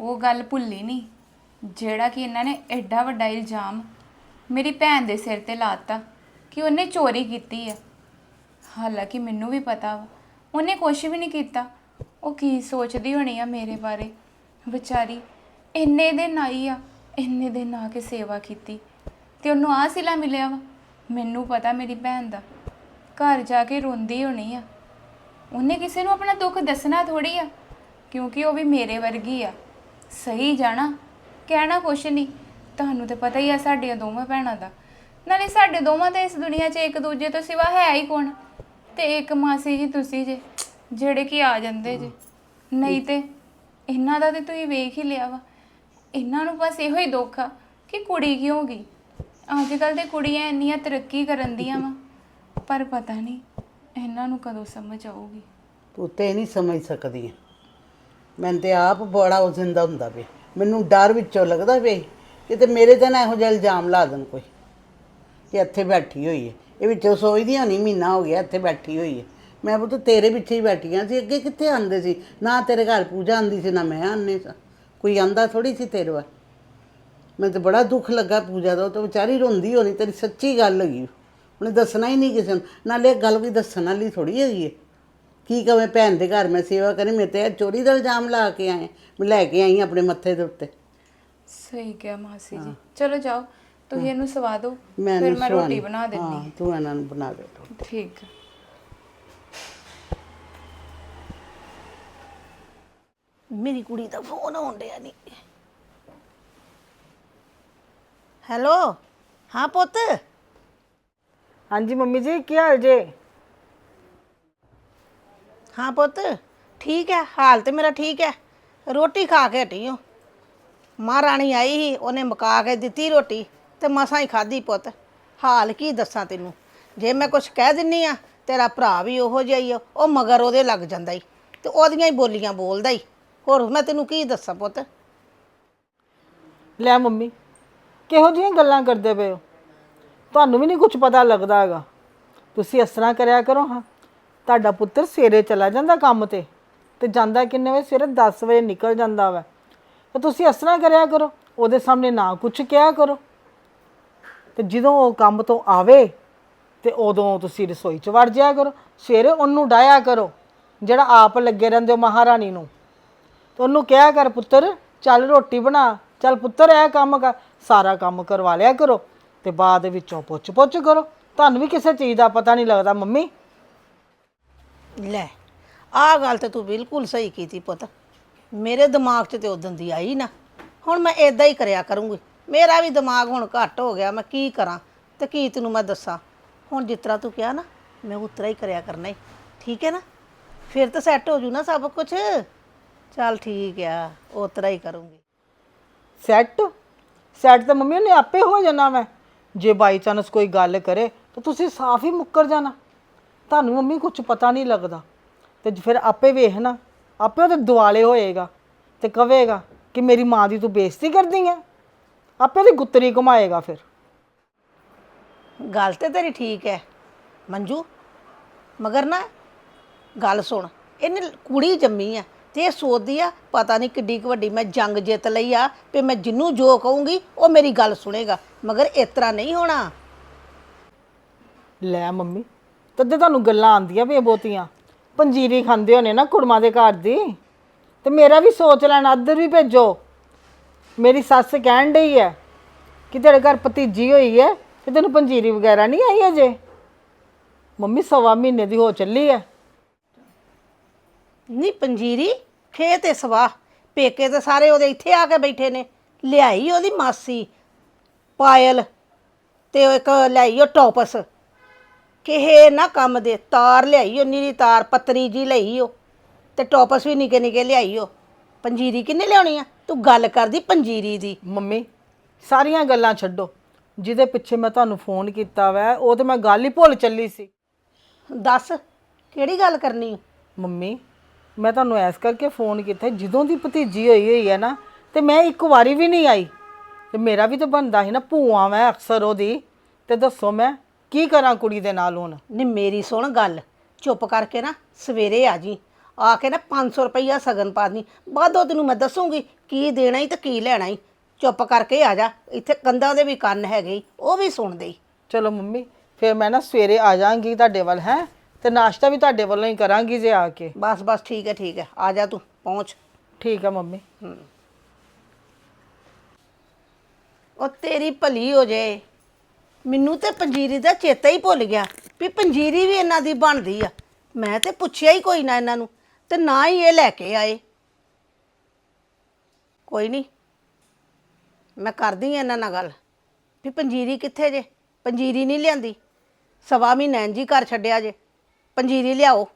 S4: ਉਹ ਗੱਲ ਭੁੱਲੀ ਨਹੀਂ ਜਿਹੜਾ ਕਿ ਇਹਨਾਂ ਨੇ ਐਡਾ ਵੱਡਾ ਇਲਜ਼ਾਮ ਮੇਰੀ ਭੈਣ ਦੇ ਸਿਰ ਤੇ ਲਾਤਾ ਕਿ ਉਹਨੇ ਚੋਰੀ ਕੀਤੀ ਹੈ ਹਾਲਾਂਕਿ ਮੈਨੂੰ ਵੀ ਪਤਾ ਵਾ, ਉਹਨੇ ਕੁਝ ਵੀ ਨਹੀਂ ਕੀਤਾ। ਉਹ ਕੀ ਸੋਚਦੀ ਹੋਣੀ ਆ ਮੇਰੇ ਬਾਰੇ? ਵਿਚਾਰੀ ਇੰਨੇ ਦਿਨ ਆਈ ਆ, ਇੰਨੇ ਦਿਨ ਆ ਕੇ ਸੇਵਾ ਕੀਤੀ ਤੇ ਉਹਨੂੰ ਆਹ ਸਿਲਾ ਮਿਲਿਆ ਵਾ। ਮੈਨੂੰ ਪਤਾ ਮੇਰੀ ਭੈਣ ਦਾ, ਘਰ ਜਾ ਕੇ ਰੋਂਦੀ ਹੋਣੀ ਆ। ਉਹਨੇ ਕਿਸੇ ਨੂੰ ਆਪਣਾ ਦੁੱਖ ਦੱਸਣਾ ਥੋੜੀ ਆ, ਕਿਉਂਕਿ ਉਹ ਵੀ ਮੇਰੇ ਵਰਗੀ ਆ। ਸਹੀ ਜਾਣਾ ਕਹਿਣਾ ਕੁਛ ਨਹੀਂ ਤੁਹਾਨੂੰ ਤੇ ਪਤਾ ਹੀ ਆ ਸਾਡੀਆਂ ਦੋਵਾਂ ਭੈਣਾਂ ਦਾ। ਨਾਲੇ ਸਾਡੇ ਦੋਵਾਂ ਤਾਂ ਇਸ ਦੁਨੀਆ 'ਚ ਇੱਕ ਦੂਜੇ ਤੋਂ ਸਿਵਾ ਹੈ ਹੀ ਕੌਣ? ਤੇ ਇੱਕ ਮਾਸੀ ਜੀ, ਤੁਸੀਂ ਜੇ, ਜਿਹੜੇ ਕਿ ਆ ਜਾਂਦੇ ਜੇ। ਨਹੀਂ ਤੇ ਇਹਨਾਂ ਦਾ ਤੇ ਤੁਸੀਂ ਵੇਖ ਹੀ ਲਿਆ ਵਾ। ਇਹਨਾਂ ਨੂੰ ਬਸ ਇਹੋ ਹੀ ਦੁੱਖ ਆ ਕਿ ਕੁੜੀ ਕਿਉਂ ਗਈ? ਅੱਜ ਕੱਲ ਤੇ ਕੁੜੀਆਂ ਇੰਨੀਆਂ ਤਰੱਕੀ ਕਰਨ ਦੀਆਂ ਵਾ। ਪਰ ਪਤਾ ਨਹੀਂ ਇਹਨਾਂ ਨੂੰ ਕਦੋਂ ਸਮਝ ਆਊਗੀ।
S5: ਤੂੰ ਤੇ ਨਹੀਂ ਸਮਝ ਸਕਦੀ। ਮੈਨੂੰ ਤੇ ਆਪ ਬੜਾ ਉਹ ਜ਼ਿੰਦਾ ਹੁੰਦਾ ਪਿਆ। ਮੈਨੂੰ ਡਰ ਵਿੱਚੋਂ ਲੱਗਦਾ ਵੇ ਕਿਤੇ ਮੇਰੇ ਤੇ ਨਾ ਇਹੋ ਜਿਹਾ ਇਲਜ਼ਾਮ ਲਾ ਦੇਣ ਕੋਈ ਕਿ ਇੱਥੇ ਬੈਠੀ ਹੋਈ ਹੈ। ਇਹ ਵਿੱਚੋਂ ਸੋਚਦੀਆਂ ਨਹੀਂ ਮਹੀਨਾ ਹੋ ਗਿਆ ਇੱਥੇ ਬੈਠੀ ਹੋਈ ਹੈ। ਮੈਂ ਪੁੱਤ ਤੇਰੇ ਪਿੱਛੇ ਹੀ ਬੈਠੀਆਂ ਸੀ, ਅੱਗੇ ਕਿੱਥੇ ਆਂਦੇ ਸੀ? ਨਾ ਤੇਰੇ ਘਰ ਪੂਜਾ ਆਂਦੀ ਸੀ, ਨਾ ਮੈਂ ਆਨੇ ਸਾਂ। ਕੋਈ ਆਂਦਾ ਥੋੜੀ ਸੀ ਤੇਰੇ ਵੱਲ? ਮੈਨੂੰ ਤਾਂ ਬੜਾ ਦੁੱਖ ਲੱਗਾ ਪੂਜਾ ਦਾ, ਉਹ ਤਾਂ ਵਿਚਾਰੀ ਰੋਂਦੀ ਹੋਣੀ, ਤੇਰੀ ਸੱਚੀ ਗੱਲ ਹੈਗੀ। ਉਹਨੇ ਦੱਸਣਾ ਹੀ ਨਹੀਂ ਕਿਸੇ ਨੂੰ। ਨਾਲੇ ਇਹ ਗੱਲ ਕੋਈ ਦੱਸਣ ਵਾਲੀ ਥੋੜੀ ਹੈਗੀ ਹੈ। ਕੀ ਕਵੇਂ ਭੈਣ ਦੇ ਘਰ ਮੈਂ ਸੇਵਾ ਕਰੀ ਮੇਰੇ ਤੇ ਇਹ ਚੋਰੀ ਦਾ ਇਲਜ਼ਾਮ ਲਾ ਕੇ ਆਏ ਮੈਂ ਲੈ ਕੇ ਆਈ ਆਪਣੇ ਮੱਥੇ ਦੇ ਉੱਤੇ।
S4: ਸਹੀ ਕਿਹਾ ਮਾਸੀ ਜੀ। ਚਲੋ ਜਾਓ ਤੁਸੀਂ ਇਹਨੂੰ ਸਵਾ ਦਿਓ
S5: ਮੈਂ
S4: ਫਿਰ ਮੈਂ ਰੋਟੀ। ਬਣਾ ਦਿੰਦੀ
S5: ਹਾਂ ਤੂੰ ਇਹਨਾਂ ਨੂੰ ਬਣਾ ਦੇ ਰੋਟੀ।
S4: ਠੀਕ।
S3: ਮੇਰੀ ਕੁੜੀ ਦਾ ਫੋਨ ਆਉਣ ਡਿਆ ਨਹੀਂ ਹੈਲੋ? ਹਾਂ ਪੁੱਤ?
S6: ਹਾਂਜੀ ਮੰਮੀ ਜੀ ਕੀ ਹਾਲ ਜੇ?
S3: ਹਾਂ ਪੁੱਤ ਠੀਕ ਹੈ ਹਾਲ ਤੇ ਮੇਰਾ ਠੀਕ ਹੈ। ਰੋਟੀ ਖਾ ਕੇ ਹਟੀ ਹਾਂ ਮਹਾਰਾਣੀ ਆਈ ਸੀ ਉਹਨੇ ਮਕਾ ਕੇ ਦਿੱਤੀ ਰੋਟੀ ਤੇ ਮਸਾਂ ਹੀ ਖਾਧੀ ਪੁੱਤ। ਹਾਲ ਕੀ ਦੱਸਾਂ ਤੈਨੂੰ? ਜੇ ਮੈਂ ਕੁਝ ਕਹਿ ਦਿੰਨੀ ਆ ਤੇਰਾ ਭਰਾ ਵੀ ਉਹੋ ਜਿਹਾ ਹੀ ਆ, ਉਹ ਮਗਰ ਉਹਦੇ ਲੱਗ ਜਾਂਦਾ ਈ ਤੇ ਉਹਦੀਆਂ ਹੀ ਬੋਲੀਆਂ ਬੋਲਦਾ ਈ। ਹੋਰ ਮੈਂ ਤੈਨੂੰ ਕੀ ਦੱਸਾਂ ਪੁੱਤ?
S6: ਲੈ ਮੰਮੀ ਕਿਹੋ ਜਿਹੀਆਂ ਗੱਲਾਂ ਕਰਦੇ ਪਏ ਹੋ? ਤੁਹਾਨੂੰ ਵੀ ਨਹੀਂ ਕੁਝ ਪਤਾ ਲੱਗਦਾ ਹੈਗਾ। ਤੁਸੀਂ ਇਸ ਤਰ੍ਹਾਂ ਕਰਿਆ ਕਰੋ ਹਾਂ। ਤੁਹਾਡਾ ਪੁੱਤਰ ਸਵੇਰੇ ਚਲਾ ਜਾਂਦਾ ਕੰਮ ਤੇ ਤੇ ਜਾਂਦਾ ਕਿੰਨੇ ਵਜੇ? ਸਵੇਰੇ 10 ਵਜੇ ਨਿਕਲ ਜਾਂਦਾ ਵਾ। ਤੇ ਤੁਸੀਂ ਇਸ ਤਰ੍ਹਾਂ ਕਰਿਆ ਕਰੋ, ਉਹਦੇ ਸਾਹਮਣੇ ਨਾ ਕੁਝ ਕਿਹਾ ਕਰੋ। ਤੇ ਜਦੋਂ ਉਹ ਕੰਮ ਤੋਂ ਆਵੇ ਤੇ ਉਦੋਂ ਤੁਸੀਂ ਰਸੋਈ 'ਚ ਵੜ ਜਾਇਆ ਕਰੋ। ਸਵੇਰੇ ਉਹਨੂੰ ਡਾਇਆ ਕਰੋ, ਜਿਹੜਾ ਆਪ ਲੱਗੇ ਰਹਿੰਦੇ ਹੋ ਮਹਾਰਾਣੀ ਨੂੰ। ਤੇ ਉਹਨੂੰ ਕਿਹਾ ਕਰ, ਪੁੱਤਰ, ਚੱਲ ਰੋਟੀ ਬਣਾ, ਚੱਲ ਪੁੱਤਰ, ਇਹ ਕੰਮ ਕਰ, ਸਾਰਾ ਕੰਮ ਕਰਵਾ ਲਿਆ ਕਰੋ ਤੇ ਬਾਅਦ ਵਿੱਚੋਂ ਪੁੱਛ ਪੁੱਛ ਕਰੋ। ਤੁਹਾਨੂੰ ਵੀ ਕਿਸੇ ਚੀਜ਼ ਦਾ ਪਤਾ ਨਹੀਂ ਲੱਗਦਾ, ਮੰਮੀ।
S3: ਲੈ, ਆਹ ਗੱਲ ਤੇ ਤੂੰ ਬਿਲਕੁਲ ਸਹੀ ਕੀਤੀ ਪੁੱਤ। ਮੇਰੇ ਦਿਮਾਗ 'ਚ ਤੇ ਉਦੋਂ ਦੀ ਆਈ ਨਾ। ਹੁਣ ਮੈਂ ਇਦਾਂ ਹੀ ਕਰਿਆ ਕਰੂੰਗੀ। ਮੇਰਾ ਵੀ ਦਿਮਾਗ ਹੁਣ ਘੱਟ ਹੋ ਗਿਆ, ਮੈਂ ਕੀ ਕਰਾਂ? ਤੇ ਕੀ ਤੈਨੂੰ ਮੈਂ ਦੱਸਾਂ? ਹੁਣ ਜਿਸ ਤਰ੍ਹਾਂ ਤੂੰ ਕਿਹਾ ਨਾ, ਮੈਂ ਉਤਰਾ ਹੀ ਕਰਿਆ ਕਰਨਾ ਈ। ਠੀਕ ਹੈ ਨਾ? ਫਿਰ ਤਾਂ ਸੈੱਟ ਹੋ ਜੂ ਨਾ ਸਭ ਕੁਝ ਚੱਲ ਠੀਕ ਆ ਉਤਰਾ ਹੀ ਕਰੂੰਗੀ।
S6: ਸੈੱਟ ਸੈੱਟ ਤਾਂ ਮੰਮੀ ਉਹਨੇ ਆਪੇ ਹੋ ਜਾਣਾ ਮੈਂ ਜੇ ਬਾਈ ਚਾਂਸ ਕੋਈ ਗੱਲ ਕਰੇ, ਤਾਂ ਤੁਸੀਂ ਸਾਫ਼ ਹੀ ਮੁੱਕਰ ਜਾਣਾ। ਤੁਹਾਨੂੰ ਮੰਮੀ ਕੁਝ ਪਤਾ ਨਹੀਂ ਲੱਗਦਾ। ਤੇ ਫਿਰ ਆਪੇ ਵੇਖਣਾ ਆਪੇ ਉਹਦੇ ਦੁਆਲੇ ਹੋਏਗਾ ਤੇ ਕਵੇਗਾ ਕਿ ਮੇਰੀ ਮਾਂ ਦੀ ਤੂੰ ਬੇਇੱਜ਼ਤੀ ਕਰਦੀ ਹੈ ਆਪੇ ਉਹਦੀ ਗੁੱਤਰੀ ਘੁਮਾਏਗਾ ਫਿਰ।
S3: ਗੱਲ ਤੇ ਤੇਰੀ ਠੀਕ ਹੈ ਮੰਜੂ। ਮਗਰ ਨਾ ਗੱਲ ਸੁਣ ਇਹਨੇ ਕੁੜੀ ਜੰਮੀ ਆ ਤੇ ਇਹ ਸੋਚਦੀ ਆ ਪਤਾ ਨਹੀਂ ਕਿੱਡੀ ਕੁ ਵੱਡੀ ਮੈਂ ਜੰਗ ਜਿੱਤ ਲਈ ਆ ਤੇ ਮੈਂ ਜਿੰਨੂੰ ਜੋ ਕਹੂੰਗੀ ਉਹ ਮੇਰੀ ਗੱਲ ਸੁਣੇਗਾ। ਮਗਰ ਇਸ ਤਰ੍ਹਾਂ ਨਹੀਂ ਹੋਣਾ।
S6: ਲੈ ਮੰਮੀ ਤਦੇ ਤੁਹਾਨੂੰ ਗੱਲਾਂ ਆਉਂਦੀਆਂ ਵੀ ਬਹੁਤੀਆਂ। ਪੰਜੀਰੀ ਖਾਂਦੇ ਹੋਣੇ ਨਾ ਕੁੜਮਾਂ ਦੇ ਘਰ ਦੀ। ਤੇ ਮੇਰਾ ਵੀ ਸੋਚ ਲੈਣਾ ਅੱਧਰ ਵੀ ਭੇਜੋ। ਮੇਰੀ ਸੱਸ ਕਹਿਣ ਡਈ ਹੈ ਕਿ ਤੇਰੇ ਘਰ ਭਤੀਜੀ ਹੋਈ ਹੈ ਤੇ ਤੈਨੂੰ ਪੰਜੀਰੀ ਵਗੈਰਾ ਨਹੀਂ ਆਈ ਅਜੇ? ਮੰਮੀ, ਸਵਾ ਮਹੀਨੇ ਦੀ ਹੋ ਚੱਲੀ ਹੈ
S3: ਨਹੀਂ, ਪੰਜੀਰੀ ਖੇਤ ਤੇ ਸਵਾ। ਪੇਕੇ ਤੇ ਸਾਰੇ ਉਹਦੇ ਇੱਥੇ ਆ ਕੇ ਬੈਠੇ ਨੇ। ਲਿਆਈ ਉਹਦੀ ਮਾਸੀ, ਪਾਇਲ ਤੇ ਉਹ ਇੱਕ ਲਿਆਈ ਉਹ ਟੋਪਸ। ਕਿਹੇ ਨਾ ਕੰਮ ਦੇ ਤਾਰ ਲਿਆਈ ਉਹ ਨੀਰੀ ਤਾਰ ਪਤਰੀ ਜੀ ਲਈ ਉਹ ਤੇ ਟੋਪਸ ਵੀ ਨਿੱਕੇ ਨਿੱਕੇ ਲਿਆਈ ਉਹ। ਪੰਜੀਰੀ ਕਿੰਨੇ ਲਿਆਉਣੀ ਆ? ਤੂੰ ਗੱਲ ਕਰਦੀ ਪੰਜੀਰੀ ਦੀ।
S6: ਮੰਮੀ ਸਾਰੀਆਂ ਗੱਲਾਂ ਛੱਡੋ। ਜਿਹਦੇ ਪਿੱਛੇ ਮੈਂ ਤੁਹਾਨੂੰ ਫੋਨ ਕੀਤਾ ਵੈ ਉਹ ਤੇ ਮੈਂ ਗੱਲ ਹੀ ਭੁੱਲ ਚੱਲੀ ਸੀ।
S3: ਦੱਸ ਕਿਹੜੀ ਗੱਲ ਕਰਨੀ ਆ?
S6: ਮੰਮੀ ਮੈਂ ਤੁਹਾਨੂੰ ਐਸ ਕਰਕੇ ਫੋਨ ਕੀਤਾ ਜਦੋਂ ਦੀ ਭਤੀਜੀ ਹੋਈ ਹੋਈ ਹੈ ਨਾ ਤੇ ਮੈਂ ਇੱਕ ਵਾਰੀ ਵੀ ਨਹੀਂ ਆਈ। ਤੇ ਮੇਰਾ ਵੀ ਤਾਂ ਬਣਦਾ ਸੀ ਨਾ ਭੂਆ ਮੈਂ ਅਕਸਰ ਉਹਦੀ। ਤੇ ਦੱਸੋ ਮੈਂ ਕੀ ਕਰਾਂ ਕੁੜੀ ਦੇ ਨਾਲ ਹੁਣ?
S3: ਨਹੀਂ ਮੇਰੀ ਸੁਣ ਗੱਲ ਚੁੱਪ ਕਰਕੇ ਨਾ ਸਵੇਰੇ ਆ ਜੀ। ਆ ਕੇ ਨਾ 500 ਰੁਪਈਆ ਸਗਨ ਪਾ ਦੀ ਬਾਅਦੋਂ ਤੈਨੂੰ ਮੈਂ ਦੱਸੂਗੀ ਕੀ ਦੇਣਾ ਈ ਤੇ ਕੀ ਲੈਣਾ ਈ। ਚੁੱਪ ਕਰਕੇ ਆ ਜਾ ਇੱਥੇ ਕੰਧਾਂ ਦੇ ਵੀ ਕੰਨ ਹੈਗੇ ਈ, ਉਹ ਵੀ ਸੁਣਦੇ ਈ।
S6: ਚਲੋ ਮੰਮੀ ਫਿਰ ਮੈਂ ਨਾ ਸਵੇਰੇ ਆ ਜਾਾਂਗੀ ਤੁਹਾਡੇ ਵੱਲ ਹੈ? ਤੇ ਨਾਸ਼ਤਾ ਵੀ ਤੁਹਾਡੇ ਵੱਲੋਂ ਹੀ ਕਰਾਂਗੀ ਜੇ ਆ ਕੇ।
S3: ਬਸ ਬਸ ਠੀਕ ਹੈ ਠੀਕ ਹੈ ਆ ਜਾ ਤੂੰ ਪਹੁੰਚ।
S6: ਠੀਕ ਆ ਮੰਮੀ।
S3: ਉਹ ਤੇਰੀ ਭਲੀ ਹੋ ਜੇ। ਮੈਨੂੰ ਤੇ ਪੰਜੀਰੀ ਦਾ ਚੇਤਾ ਹੀ ਭੁੱਲ ਗਿਆ ਵੀ ਪੰਜੀਰੀ ਵੀ ਇਹਨਾਂ ਦੀ ਬਣਦੀ ਆ। ਮੈਂ ਤੇ ਪੁੱਛਿਆ ਹੀ ਕੋਈ ਨਾ ਇਹਨਾਂ ਨੂੰ ਤੇ ਨਾ ਹੀ ਇਹ ਲੈ ਕੇ ਆਏ। ਕੋਈ ਨਹੀਂ, ਮੈਂ ਕਰਦੀ ਆ ਇਹਨਾਂ ਨਾਲ ਗੱਲ। ਵੀ ਪੰਜੀਰੀ ਕਿੱਥੇ ਜੇ? ਪੰਜੀਰੀ ਨਹੀਂ ਲਿਆਂਦੀ। ਸਵਾ ਮਹੀਨਾ ਜੀ ਘਰ ਛੱਡਿਆ ਜੇ। ਪੰਜੀਰੀ ਲਿਆਓ।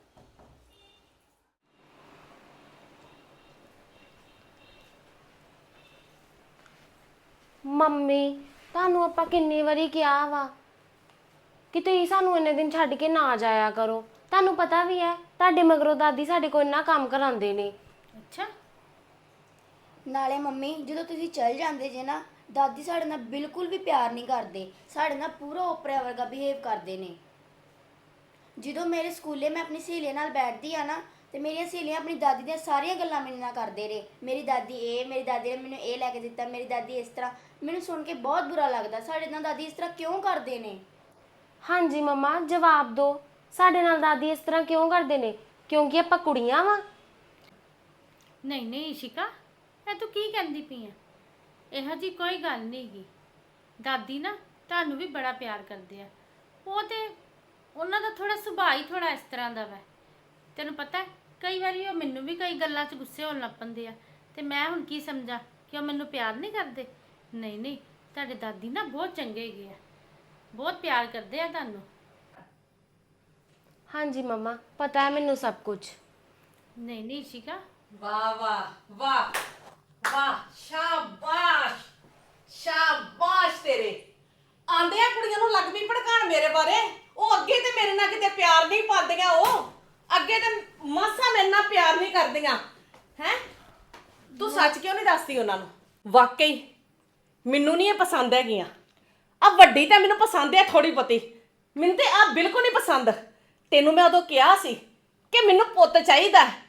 S7: ਮੰਮੀ ਤੁਹਾਨੂੰ ਆਪਾਂ ਕਿੰਨੀ ਵਾਰੀ ਕਿਹਾ ਵਾ ਕਿ ਤੁਸੀਂ ਸਾਨੂੰ ਇੰਨੇ ਦਿਨ ਛੱਡ ਕੇ ਨਾ ਜਾਇਆ ਕਰੋ। ਤੁਹਾਨੂੰ ਪਤਾ ਵੀ ਹੈ, ਤੁਹਾਡੇ ਮਗਰੋਂ ਦਾਦੀ ਸਾਡੇ ਕੋਲ ਇੰਨਾ ਕੰਮ ਕਰਾਉਂਦੇ ਨੇ।
S8: ਅੱਛਾ। ਨਾਲੇ ਮੰਮੀ, ਜਦੋਂ ਤੁਸੀਂ ਚਲ ਜਾਂਦੇ ਜੇ ਨਾ, ਦਾਦੀ ਸਾਡੇ ਨਾਲ ਬਿਲਕੁਲ ਵੀ ਪਿਆਰ ਨਹੀਂ ਕਰਦੇ। ਸਾਡੇ ਨਾਲ ਪੂਰਾ ਓਪਰਾ ਵਰਗਾ ਬਿਹੇਵ ਕਰਦੇ ਨੇ। ਜਦੋਂ ਮੇਰੇ ਸਕੂਲੇ ਮੈਂ ਆਪਣੀ ਸਹੇਲੀ ਨਾਲ ਬੈਠਦੀ ਆ ਨਾ ਤੇ ਮੇਰੀਆਂ ਸਹੇਲੀਆਂ ਆਪਣੀ ਦਾਦੀ ਦੀਆਂ ਸਾਰੀਆਂ ਗੱਲਾਂ ਮੇਰੇ ਨਾਲ ਕਰਦੇ ਰਹੇ। ਮੇਰੀ ਦਾਦੀ ਇਹ ਮੇਰੀ ਦਾਦੀ ਨੇ ਮੈਨੂੰ ਇਹ ਲੈ ਕੇ ਦਿੱਤਾ ਮੇਰੀ ਦਾਦੀ ਇਸ ਤਰ੍ਹਾਂ। ਮੈਨੂੰ ਸੁਣ ਕੇ ਬਹੁਤ ਬੁਰਾ ਲੱਗਦਾ ਸਾਡੇ ਨਾਲ ਦਾਦੀ ਇਸ ਤਰ੍ਹਾਂ ਕਿਉਂ ਕਰਦੇ ਨੇ?
S7: ਹਾਂਜੀ ਮਮਾ ਜਵਾਬ ਦਿਓ ਸਾਡੇ ਨਾਲ ਦਾਦੀ ਇਸ ਤਰ੍ਹਾਂ ਕਿਉਂ ਕਰਦੇ ਨੇ? ਕਿਉਂਕਿ ਆਪਾਂ ਕੁੜੀਆਂ ਵਾਂ।
S9: ਨਹੀਂ ਨਹੀਂ ਇਸ਼ਿਕਾ ਇਹ ਤੂੰ ਕੀ ਕਹਿੰਦੀ ਪਈ ਆ? ਇਹੋ ਜੀ ਕੋਈ ਗੱਲ ਨਹੀਂ ਗੀ। ਦਾਦੀ ਨਾ ਤੁਹਾਨੂੰ ਵੀ ਬੜਾ ਪਿਆਰ ਕਰਦੇ ਆ। ਉਹ ਤੇ ਉਹਨਾਂ ਦਾ ਥੋੜਾ ਸੁਭਾਅ ਹੀ ਥੋੜਾ ਇਸ ਤਰ੍ਹਾਂ ਦਾ ਵਾ। ਤੈਨੂੰ ਪਤਾ ਹੈ, ਕਈ ਵਾਰੀ ਉਹ ਮੈਨੂੰ ਵੀ ਕਈ ਗੱਲਾਂ 'ਚ ਗੁੱਸੇ ਹੋਣ ਲੱਗ ਪੈਂਦੇ ਆ। ਤੇ ਮੈਂ ਹੁਣ ਕੀ ਸਮਝਾਂ ਕਿ ਉਹ ਮੈਨੂੰ ਪਿਆਰ ਨਹੀਂ ਕਰਦੇ? ਨਹੀਂ ਨਹੀਂ ਤੁਹਾਡੇ ਦਾਦੀ ਨਾ ਬਹੁਤ ਚੰਗੇ ਹੈਗੇ ਆ। ਬਹੁਤ ਪਿਆਰ ਕਰਦੇ ਆ ਤੁਹਾਨੂੰ।
S7: ਹਾਂਜੀ ਮਮਾ ਪਤਾ ਹੈ ਮੈਨੂੰ ਸਭ ਕੁਝ।
S9: ਨਹੀਂ ਨਹੀਂ ਇਸ਼ਿਕਾ
S1: ਵਾਹ ਵਾਹ ਵਾਹ ਵਾਹ ਸ਼ਾਬਾਸ਼ ਸ਼ਾਬਾਸ਼ ਤੇਰੇ। ਆਂਦੇ ਆ ਕੁੜੀਆਂ ਨੂੰ ਲੱਗ ਵੀ ਭੜਕਾਣ ਮੇਰੇ ਬਾਰੇ। ਉਹ ਅੱਗੇ ਤੇ ਮੇਰੇ ਨਾਲ ਕਿਤੇ ਪਿਆਰ ਨਹੀਂ ਪਾਉਂਦੀਆਂ ਉਹ। ਅੱਗੇ ਤੇ ਮਾਸਾ ਮੇਰੇ ਨਾਲ ਪਿਆਰ ਨਹੀਂ ਕਰਦੀਆਂ। ਹੈ? ਤੂੰ ਸੱਚ ਕਿਉਂ ਨਹੀਂ ਦੱਸਦੀ ਉਹਨਾਂ ਨੂੰ? ਵਾਕਈ ਮੈਨੂੰ ਨਹੀਂ ਇਹ ਪਸੰਦ ਹੈਗੀਆਂ। ਆ ਵੱਡੀ ਤਾਂ ਮੈਨੂੰ ਪਸੰਦ ਹੈ ਥੋੜੀ ਬਹੁਤੀ। ਮੈਨੂੰ ਤੇ ਆ ਬਿਲਕੁਲ ਨਹੀਂ ਪਸੰਦ। ਤੈਨੂੰ ਮੈਂ ਉਦੋਂ ਕਿਹਾ ਸੀ ਕਿ ਮੈਨੂੰ ਪੁੱਤ ਚਾਹੀਦਾ ਹੈ।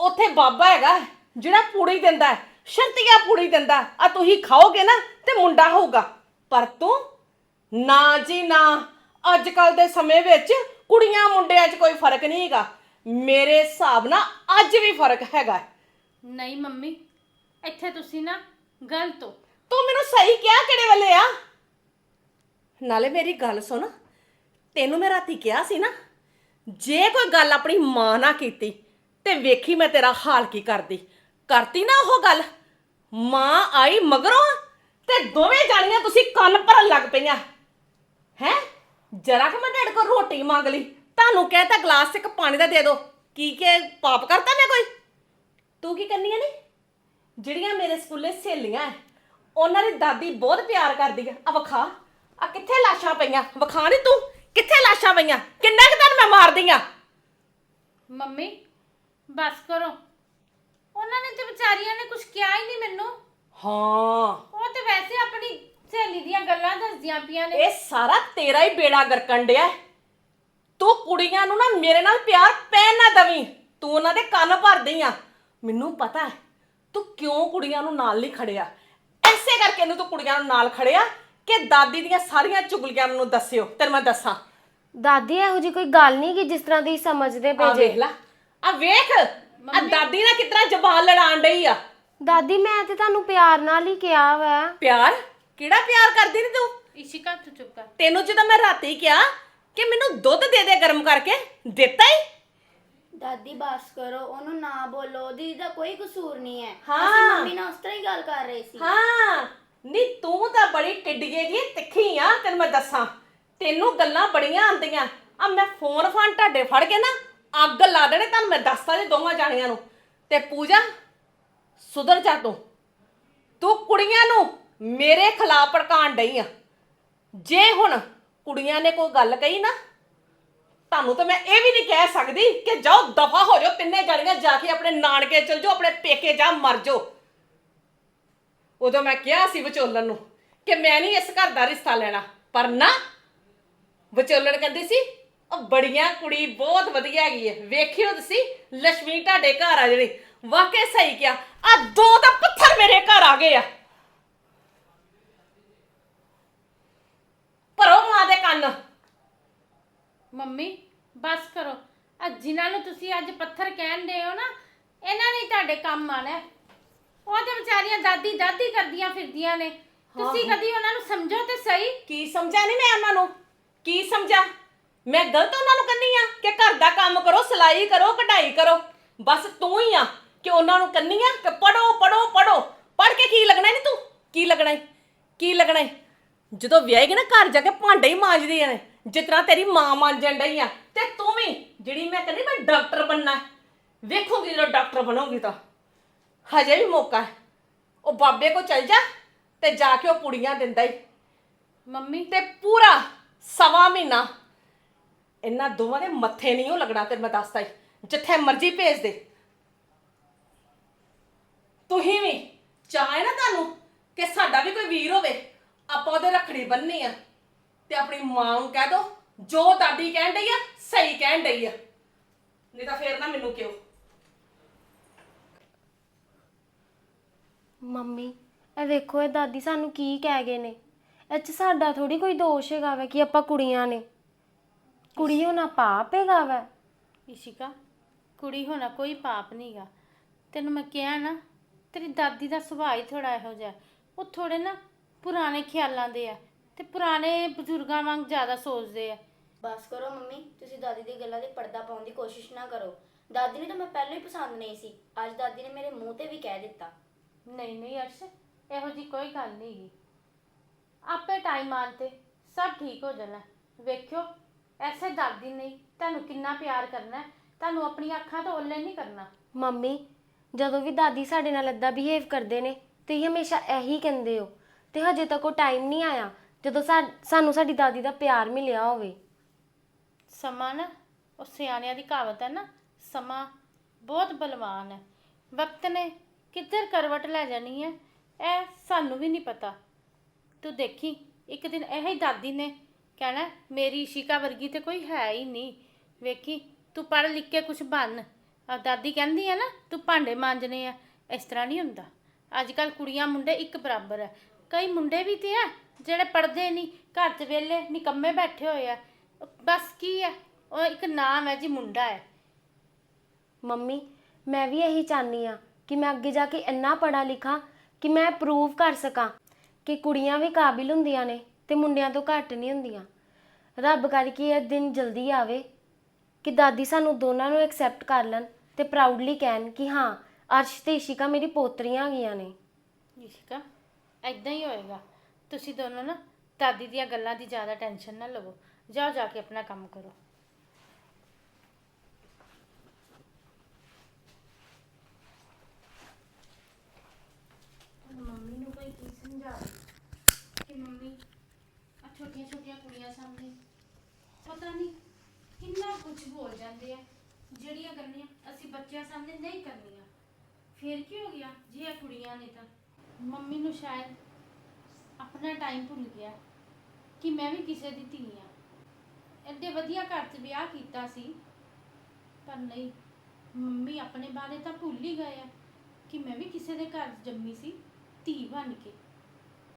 S1: ਉੱਥੇ ਬਾਬਾ ਹੈਗਾ ਜਿਹੜਾ ਪੂੜੀ ਦਿੰਦਾ ਹੈ, ਸ਼ਰਤੀਆ ਪੂੜੀ ਦਿੰਦਾ ਆ ਤੁਸੀਂ ਖਾਓਗੇ ਨਾ ਤੇ ਮੁੰਡਾ ਹੋਊਗਾ। ਪਰ ਤੂੰ ਨਾ ਜੀ ਨਾ। ਅੱਜ ਕੱਲ ਦੇ ਸਮੇਂ ਵਿੱਚ ਕੁੜੀਆਂ ਮੁੰਡਿਆਂ 'ਚ ਕੋਈ ਫ਼ਰਕ ਨਹੀਂ ਹੈਗਾ। ਮੇਰੇ ਹਿਸਾਬ ਨਾਲ ਅੱਜ ਵੀ ਫ਼ਰਕ ਹੈਗਾ ਹੈ।
S9: ਨਹੀਂ ਮੰਮੀ ਇੱਥੇ ਤੁਸੀਂ ਨਾ ਗਲਤ ਹੋ
S1: ਤੂੰ ਮੈਨੂੰ ਸਹੀ ਕਿਹਾ ਕਿਹੜੇ ਵੇਲੇ ਆ? ਨਾਲੇ ਮੇਰੀ ਗੱਲ ਸੁਣ ਤੈਨੂੰ ਮੈਂ ਰਾਤੀ ਕਿਹਾ ਸੀ ਨਾ ਜੇ ਕੋਈ ਗੱਲ ਆਪਣੀ ਮਾਂ ਨਾਲ ਕੀਤੀ ਤੇ ਵੇਖੀ ਮੈਂ ਤੇਰਾ ਹਾਲ ਕੀ ਕਰਦੀ। ਕਰਤੀ ਨਾ ਉਹ ਗੱਲ ਮਾਂ ਆਈ ਮਗਰੋਂ ਤੇ ਦੋਵੇਂ ਜਾਣੀਆਂ ਤੁਸੀਂ ਕੰਨ ਭਰਨ ਲੱਗ ਪਈਆਂ। ਹੈ? ਜਰਾ ਕਿ ਮੈਂ ਤੁਹਾਡੇ ਕੋਲ ਰੋਟੀ ਮੰਗ ਲਈ। ਤੁਹਾਨੂੰ ਕਹਿਤਾ ਗਲਾਸ 'ਚ ਇੱਕ ਪਾਣੀ ਦਾ ਦੇ ਦਿਓ ਕੀ ਕਿ ਪਾਪ ਕਰਤਾ ਮੈਂ ਕੋਈ? ਤੂੰ ਕੀ ਕਰਨੀ ਹੈ ਨੀ? ਜਿਹੜੀਆਂ ਮੇਰੇ ਸਕੂਲੇ ਸਹੇਲੀਆਂ ਐ ਉਹਨਾਂ ਦੀ ਦਾਦੀ ਬਹੁਤ ਪਿਆਰ ਕਰਦੀ ਆ। ਆ ਵਿਖਾ। ਆ ਕਿੱਥੇ ਲਾਸ਼ਾਂ ਪਈਆਂ? ਵਿਖਾ ਨੀ ਤੂੰ? ਕਿੱਥੇ ਲਾਸ਼ਾਂ ਪਈਆਂ? ਕਿੰਨਾ ਕੁ ਤੈਨੂੰ ਮੈਂ ਮਾਰਦੀ ਆ?
S9: ਮੰਮੀ ਬਸ ਕਰੋ। ਉਹਨਾਂ ਨੇ ਤੇ ਵਿਚਾਰੀਆਂ ਨੇ ਕੁਝ ਕਿਹਾ ਹੀ ਨਹੀਂ ਮੈਨੂੰ।
S1: ਹਾਂ।
S9: ਉਹ ਤੇ ਵੈਸੇ ਆਪਣੀ ਸਹੇਲੀ ਦੀਆਂ ਗੱਲਾਂ ਦੱਸਦੀਆਂ ਪਈਆਂ ਨੇ।
S1: ਇਹ ਸਾਰਾ ਤੇਰਾ ਹੀ ਬੇੜਾ ਗਰਕਣ ਡਿਆ। ਹੈ। ਤੂੰ ਕੁੜੀਆਂ ਨੂੰ ਨਾ ਮੇਰੇ ਨਾਲ ਪਿਆਰ ਪੈਣ ਨਾ ਦਵੀਂ। ਤੂੰ ਉਹਨਾਂ ਦੇ ਕੰਨ ਭਰਦੀ ਆ। ਮੈਨੂੰ ਪਤਾ ਹੈ ਤੂੰ ਕਿਉਂ ਕੁੜੀਆਂ ਨੂੰ ਨਾਲ ਨਹੀਂ ਖੜਿਆ? ਐਸੇ ਕਰਕੇ ਨੂੰ ਤੂੰ ਕੁੜੀਆਂ ਨੂੰ ਨਾਲ ਖੜਿਆ ਕਿ ਦਾਦੀ ਦੀਆਂ ਸਾਰੀਆਂ ਚੁਗਲੀਆਂ ਮੈਨੂੰ ਦੱਸਿਓ ਤੈਨੂੰ ਮੈਂ ਦੱਸਾਂ।
S7: ਦਾਦੀ ਇਹੋ ਜੀ ਕੋਈ ਗੱਲ ਨਹੀਂ ਕਿ ਜਿਸ ਤਰ੍ਹਾਂ ਦੀ ਸਮਝਦੇ
S1: ਆ
S7: ਪਏ
S1: ਵੇਖ
S7: ਜੇ।
S1: ਲੈ ਆ ਵੇਖ ਆ ਦਾਦੀ ਨਾਲ ਕਿਤਨਾ ਜ਼ਬਾਨ ਲੜਾਣ ਡਈ ਆ।
S7: ਦਾਦੀ ਮੈਂ ਤੇ ਤੁਹਾਨੂੰ ਪਿਆਰ ਨਾਲ ਹੀ ਕਿਹਾ ਵਾ।
S1: ਪਿਆਰ? ਕਿਹੜਾ ਪਿਆਰ ਕਰਦੀ ਨੀ ਤੂੰ?
S9: ਇਸ਼ਿਕਾ ਤੂੰ ਚੁੱਪ ਕਰ।
S1: ਤੈਨੂੰ ਜਦੋਂ ਮੈਂ ਰਾਤੀ ਕਿਹਾ ਕਿ ਮੈਨੂੰ ਦੁੱਧ ਦੇ ਦੇ ਗਰਮ ਕਰਕੇ? ਦਿੱਤਾ ਹੀ?
S8: ਦਾਦੀ ਬਸ ਕਰੋ ਉਹਨੂੰ ਨਾ ਬੋਲੋ ਦੀਦੀ ਦਾ ਕੋਈ ਕਸੂਰ ਨਹੀਂ ਹੈ।
S1: ਹਾਂ।
S8: ਅਸੀਂ ਮੰਮੀ ਨਾਲ ਉਸ ਤਰ੍ਹਾਂ ਹੀ ਗੱਲ ਕਰ ਰਹੇ ਸੀ।
S1: ਹਾਂ। ਨੀ ਤੂੰ ਤਾਂ ਬੜੀ ਟਿੱਡੀਏ ਜੀ ਤਿੱਖੀ ਆ ਤੈਨੂੰ ਮੈਂ ਦੱਸਾਂ। ਤੈਨੂੰ ਗੱਲਾਂ ਬੜੀਆਂ ਆਉਂਦੀਆਂ। ਆ ਮੈਂ ਫੋਨ ਫਾਨ ਤੁਹਾਡੇ ਫੜ ਕੇ ਨਾ ਅੱਗ ਲਾ ਦੇਣੇ ਤੁਹਾਨੂੰ ਮੈਂ ਦੱਸਦਾ ਜੀ ਦੋਵਾਂ ਜਾਣੀਆਂ ਨੂੰ। ਤੇ ਪੂਜਾ ਸੁਧਰ ਜਾ ਤੂੰ। ਤੂੰ ਕੁੜੀਆਂ ਨੂੰ ਮੇਰੇ ਖਿਲਾਫ ਭੜਕਾਉਣ ਡਈ ਆ। ਜੇ ਹੁਣ ਕੁੜੀਆਂ ਨੇ ਕੋਈ ਗੱਲ ਕਹੀ ਨਾ, ਤੁਹਾਨੂੰ ਤਾਂ ਮੈਂ ਇਹ ਵੀ ਨਹੀਂ ਕਹਿ ਸਕਦੀ ਕਿ ਜਾਓ ਦਫਾ ਹੋ ਜਾਓ, ਤਿੰਨੇ ਜਾਣੀਆਂ ਜਾ ਕੇ ਆਪਣੇ ਨਾਨਕੇ ਚਲ ਜਾਓ, ਆਪਣੇ ਪੇਕੇ ਜਾ ਮਰ ਜਾਓ। ਉਦੋਂ ਮੈਂ ਕਿਹਾ ਸੀ ਵਿਚੋਲਣ ਨੂੰ ਕਿ ਮੈਂ ਨਹੀਂ ਇਸ ਘਰ ਦਾ ਰਿਸ਼ਤਾ ਲੈਣਾ, ਪਰ ਨਾ ਵਿਚੋਲਣ ਕਹਿੰਦੀ ਸੀ, ਉਹ ਬੜੀਆਂ ਕੁੜੀ ਬਹੁਤ ਵਧੀਆ ਹੈਗੀ ਹੈ। ਵੇਖਿਓ ਤੁਸੀਂ ਲక్ష్ਮੀ ਤੁਹਾਡੇ ਘਰ ਆ ਜਿਹੜੀ। ਵਾਕਿਆ ਸਹੀ ਕਿਹਾ ਆ ਦੋ ਤਾਂ ਪੱਥਰ ਮੇਰੇ ਘਰ ਆ ਗਏ ਆ। ਭਰੋ ਮਾਂ ਦੇ ਕੰਨ।
S9: ਮੰਮੀ ਬਸ ਕਰੋ। ਆ ਜਿਨ੍ਹਾਂ ਨੂੰ ਤੁਸੀਂ ਅੱਜ ਪੱਥਰ ਕਹਿਣ ਦੇ ਹੋ ਨਾ ਇਹਨਾਂ ਨੇ ਤੁਹਾਡੇ ਕੰਮ ਆਣਾ ਹੈ। ਉਹ ਤੇ ਵਿਚਾਰੀਆਂ ਦਾਦੀ ਦਾਦੀ ਕਰਦੀਆਂ ਫਿਰਦੀਆਂ ਨੇ। ਤੁਸੀਂ ਕਦੀ ਉਹਨਾਂ ਨੂੰ ਸਮਝੋ ਤੇ ਸਹੀ।
S1: ਕੀ ਸਮਝਾ ਨਹੀਂ ਮੈਂ ਉਹਨਾਂ ਨੂੰ? ਕੀ ਸਮਝਾ ਮੈਂ ਗਲਤ ਉਹਨਾਂ ਨੂੰ ਕੰਨੀ ਆ ਕਿ ਘਰ ਦਾ ਕੰਮ ਕਰੋ ਸਿਲਾਈ ਕਰੋ ਕਢਾਈ ਕਰੋ? ਬਸ ਤੂੰ ਹੀ ਆ ਕਿ ਉਹਨਾਂ ਨੂੰ ਕੰਨੀ ਆ ਕਿ ਪੜੋ ਪੜੋ ਪੜੋ ਪੜ ਕੇ ਕੀ ਲੱਗਣਾ ਨਹੀਂ ਤੂੰ? ਕੀ ਲੱਗਣਾ ਈ? ਕੀ ਲੱਗਣਾ ਈ? ਜਦੋਂ ਵਿਆਹੇਗੀ ਨਾ ਘਰ ਜਾ ਕੇ ਭਾਂਡੇ ਹੀ ਮਾਂਜਦੀਆਂ ਨੇ ਜਿਸ ਤਰ੍ਹਾਂ ਤੇਰੀ ਮਾਂ ਮਾਂਜਣ ਡਈ ਆ ਤੇ ਤੂੰ ਵੀ ਜਿਹੜੀ ਮੈਂ ਕਹਿੰਦੀ ਮੈਂ ਡਾਕਟਰ ਬਣਨਾ ਵੇਖੂਗੀ ਜਦੋਂ ਡਾਕਟਰ ਬਣੋਗੀ ਤਾਂ। ਹਜੇ ਵੀ ਮੌਕਾ ਹੈ। ਉਹ ਬਾਬੇ ਕੋ ਚਲ ਜਾ ਤੇ ਜਾ ਕੇ ਉਹ ਪੁੜੀਆਂ ਦਿੰਦਾ ਈ।
S9: ਮੰਮੀ?
S1: ਤੇ ਪੂਰਾ ਸਵਾ ਮਹੀਨਾ ਇਹਨਾਂ ਦੋਵਾਂ ਦੇ ਮੱਥੇ ਨਹੀਂ ਉਹ ਲੱਗਣਾ ਤੇ ਮੈਂ ਦੱਸਦਾ ਈ ਜਿੱਥੇ ਮਰਜ਼ੀ ਭੇਜ ਦੇ। ਤੁਸੀਂ ਵੀ ਚਾਹੇ ਨਾ ਤੁਹਾਨੂੰ ਕਿ ਸਾਡਾ ਵੀ ਕੋਈ ਵੀਰ ਹੋਵੇ। ਆਪਾਂ ਉਹਦੇ ਰੱਖੜੀ ਬੰਨ੍ਹਨੀ ਆ। ਤੇ ਆਪਣੀ ਮਾਂ ਨੂੰ ਕਹਿ ਦੋ ਜੋ ਦਾਦੀ ਕਹਿਣ ਡਈ ਆ ਸਹੀ ਕਹਿਣ ਡਈ ਆ। ਨਹੀਂ ਤਾਂ ਫੇਰ ਨਾ ਮੈਨੂੰ ਕਿਉਂ?
S7: ਮੰਮੀ ਇਹ ਵੇਖੋ ਇਹ ਦਾਦੀ ਸਾਨੂੰ ਕੀ ਕਹਿ ਗਏ ਨੇ। ਇਹ ਚ ਸਾਡਾ ਥੋੜੀ ਕੋਈ ਦੋਸ਼ ਹੈਗਾ ਵਾ ਕਿ ਆਪਾਂ ਕੁੜੀਆਂ ਨੇ। ਕੁੜੀ ਹੋਣਾ ਪਾਪ ਹੈਗਾ ਵਾ।
S9: ਇਸ਼ਿਕਾ ਕੁੜੀ ਹੋਣਾ ਕੋਈ ਪਾਪ ਨਹੀਂਗਾ ਤੈਨੂੰ ਮੈਂ ਕਿਹਾ ਨਾ ਤੇਰੀ ਦਾਦੀ ਦਾ ਸੁਭਾਅ ਹੀ ਥੋੜਾ ਇਹੋ ਜਿਹਾ। ਹੈ। ਉਹ ਥੋੜੇ ਨਾ ਪੁਰਾਣੇ ਖਿਆਲਾਂ ਦੇ ਆ ਤੇ ਪੁਰਾਣੇ ਬਜ਼ੁਰਗਾਂ ਵਾਂਗ ਜ਼ਿਆਦਾ ਸੋਚਦੇ ਆ।
S8: ਬਸ ਕਰੋ ਮੰਮੀ ਤੁਸੀਂ ਦਾਦੀ ਦੀ ਗੱਲਾਂ ਤੇ ਪਰਦਾ ਪਾਉਣ ਦੀ ਕੋਸ਼ਿਸ਼ ਨਾ ਕਰੋ। ਦਾਦੀ ਨੂੰ ਤਾਂ ਮੈਂ ਪਹਿਲਾਂ ਹੀ ਪਸੰਦ ਨਹੀਂ ਸੀ ਅੱਜ ਦਾਦੀ ਨੇ ਮੇਰੇ ਮੂੰਹ ਤੇ ਵੀ ਕਹਿ ਦਿੱਤਾ।
S9: ਨਹੀਂ ਨਹੀਂ ਅਰਸ਼ ਇਹੋ ਜੀ ਕੋਈ ਗੱਲ ਨਹੀਂ ਗੀ। ਆਪੇ ਟਾਈਮ ਆਉਣ ਤੇ ਸਭ ਠੀਕ ਹੋ ਜਾਣਾ। ਵੇਖਿਓ ਐਸੇ ਦਾਦੀ ਨਹੀਂ ਤੁਹਾਨੂੰ ਕਿੰਨਾ ਪਿਆਰ ਕਰਨਾ ਹੈ, ਤੁਹਾਨੂੰ ਆਪਣੀਆਂ ਅੱਖਾਂ ਤੋਂ ਓਲੇ ਨਹੀਂ ਕਰਨਾ।
S7: ਮੰਮੀ ਜਦੋਂ ਵੀ ਦਾਦੀ ਸਾਡੇ ਨਾਲ ਏਦਾਂ ਬਿਹੇਵ ਕਰਦੇ ਨੇ ਤੁਸੀਂ ਹਮੇਸ਼ਾ ਇਹੀ ਕਹਿੰਦੇ ਹੋ ਤੇ ਹਜੇ ਤੱਕ ਉਹ ਟਾਈਮ ਨਹੀਂ ਆਇਆ। ਜਦੋਂ ਸਾ- ਸਾਨੂੰ ਸਾਡੀ ਦਾਦੀ ਦਾ ਪਿਆਰ ਮਿਲਿਆ ਹੋਵੇ।
S9: ਸਮਾਂ ਨਾ, ਉਹ ਸਿਆਣਿਆਂ ਦੀ ਕਹਾਵਤ ਹੈ ਨਾ, ਸਮਾਂ ਬਹੁਤ ਬਲਵਾਨ ਹੈ। ਵਕਤ ਨੇ ਕਿੱਧਰ ਕਰਵਟ ਲੈ ਜਾਣੀ ਹੈ, ਇਹ ਸਾਨੂੰ ਵੀ ਨਹੀਂ ਪਤਾ। ਤੂੰ ਦੇਖੀ, ਇੱਕ ਦਿਨ ਇਹ ਹੀ ਦਾਦੀ ਨੇ ਕਹਿਣਾ, ਮੇਰੀ ਇਸ਼ਿਕਾ ਵਰਗੀ ਤੇ ਕੋਈ ਹੈ ਹੀ ਨਹੀਂ। ਵੇਖੀ, ਤੂੰ ਪੜ੍ਹ ਲਿਖ ਕੇ ਕੁਝ ਬਣ। ਆ ਦਾਦੀ ਕਹਿੰਦੀ ਹੈ ਨਾ, ਤੂੰ ਭਾਂਡੇ ਮਾਂਜਣੇ ਆ। ਇਸ ਤਰ੍ਹਾਂ ਨਹੀਂ ਹੁੰਦਾ। ਅੱਜ ਕੱਲ ਕੁੜੀਆਂ ਮੁੰਡੇ ਇੱਕ ਬਰਾਬਰ ਹੈ। ਕਈ ਮੁੰਡੇ ਵੀ ਤੇ ਆ ਜਿਹੜੇ ਪੜ੍ਹਦੇ ਨਹੀਂ ਘਰ 'ਚ ਵਿਹਲੇ ਨਿਕੰਮੇ ਬੈਠੇ ਹੋਏ ਆ। ਬਸ ਕੀ ਹੈ ਉਹ ਇੱਕ ਨਾਮ ਹੈ ਜੀ ਮੁੰਡਾ ਹੈ।
S7: ਮੰਮੀ ਮੈਂ ਵੀ ਇਹੀ ਚਾਹਨੀ ਆ ਕਿ ਮੈਂ ਅੱਗੇ ਜਾ ਕੇ ਇੰਨਾ ਪੜਾ ਲਿਖਾਂ ਕਿ ਮੈਂ ਪ੍ਰੂਵ ਕਰ ਸਕਾਂ ਕਿ ਕੁੜੀਆਂ ਵੀ ਕਾਬਿਲ ਹੁੰਦੀਆਂ ਨੇ ਤੇ ਮੁੰਡਿਆਂ ਤੋਂ ਘੱਟ ਨਹੀਂ ਹੁੰਦੀਆਂ। ਰੱਬ ਕਰਕੇ ਇਹ ਦਿਨ ਜਲਦੀ ਆਵੇ ਕਿ ਦਾਦੀ ਸਾਨੂੰ ਦੋਨਾਂ ਨੂੰ ਐਕਸੈਪਟ ਕਰ ਲੈਣ ਤੇ ਪ੍ਰਾਊਡਲੀ ਕਹਿਣ ਕਿ ਹਾਂ ਅਰਸ਼ ਤੇ ਇਸ਼ਿਕਾ ਮੇਰੀ ਪੋਤਰੀਆਂ ਹੈਗੀਆਂ ਨੇ।
S9: ਇਸ਼ਿਕਾ? ਐਦਾਂ ਹੀ ਹੋਏਗਾ। ਤੁਸੀਂ ਦੋਨੋਂ ਨਾ ਦਾਦੀ ਦੀਆਂ ਗੱਲਾਂ ਦੀ ਜ਼ਿਆਦਾ ਟੈਨਸ਼ਨ ਨਾ ਲਵੋ। ਜਾਓ ਜਾ ਕੇ ਆਪਣਾ ਕੰਮ ਕਰੋ। ਮੰਮੀ ਨੂੰ ਕੋਈ ਕੀ ਸਮਝਾਵੇ? ਕਿ ਮੰਮੀ ਆ ਛੋਟੀਆਂ ਛੋਟੀਆਂ ਕੁੜੀਆਂ ਸਾਹਮਣੇ ਪਤਾ ਨਹੀਂ ਕਿੰਨਾ ਕੁਝ ਬੋਲ ਜਾਂਦੇ ਆ। ਜਿਹੜੀਆਂ ਗੱਲਾਂ ਅਸੀਂ ਬੱਚਿਆਂ ਸਾਹਮਣੇ ਨਹੀਂ ਕਰਨੀਆਂ। ਫੇਰ ਕੀ ਹੋ ਗਿਆ? ਜੇ ਇਹ ਕੁੜੀਆਂ ਨੇ ਤਾਂ ਮੰਮੀ ਨੂੰ ਸ਼ਾਇਦ ਆਪਣਾ ਟਾਈਮ ਭੁੱਲ ਗਿਆ ਕਿ ਮੈਂ ਵੀ ਕਿਸੇ ਦੀ ਧੀ ਆ ਐਡੇ ਵਧੀਆ ਘਰ 'ਚ ਵਿਆਹ ਕੀਤਾ ਸੀ, ਪਰ ਨਹੀਂ, ਮੰਮੀ ਆਪਣੇ ਬਾਰੇ ਤਾਂ ਭੁੱਲ ਹੀ ਗਏ ਆ ਕਿ ਮੈਂ ਵੀ ਕਿਸੇ ਦੇ ਘਰ ਜੰਮੀ ਸੀ, ਧੀ ਬਣ ਕੇ।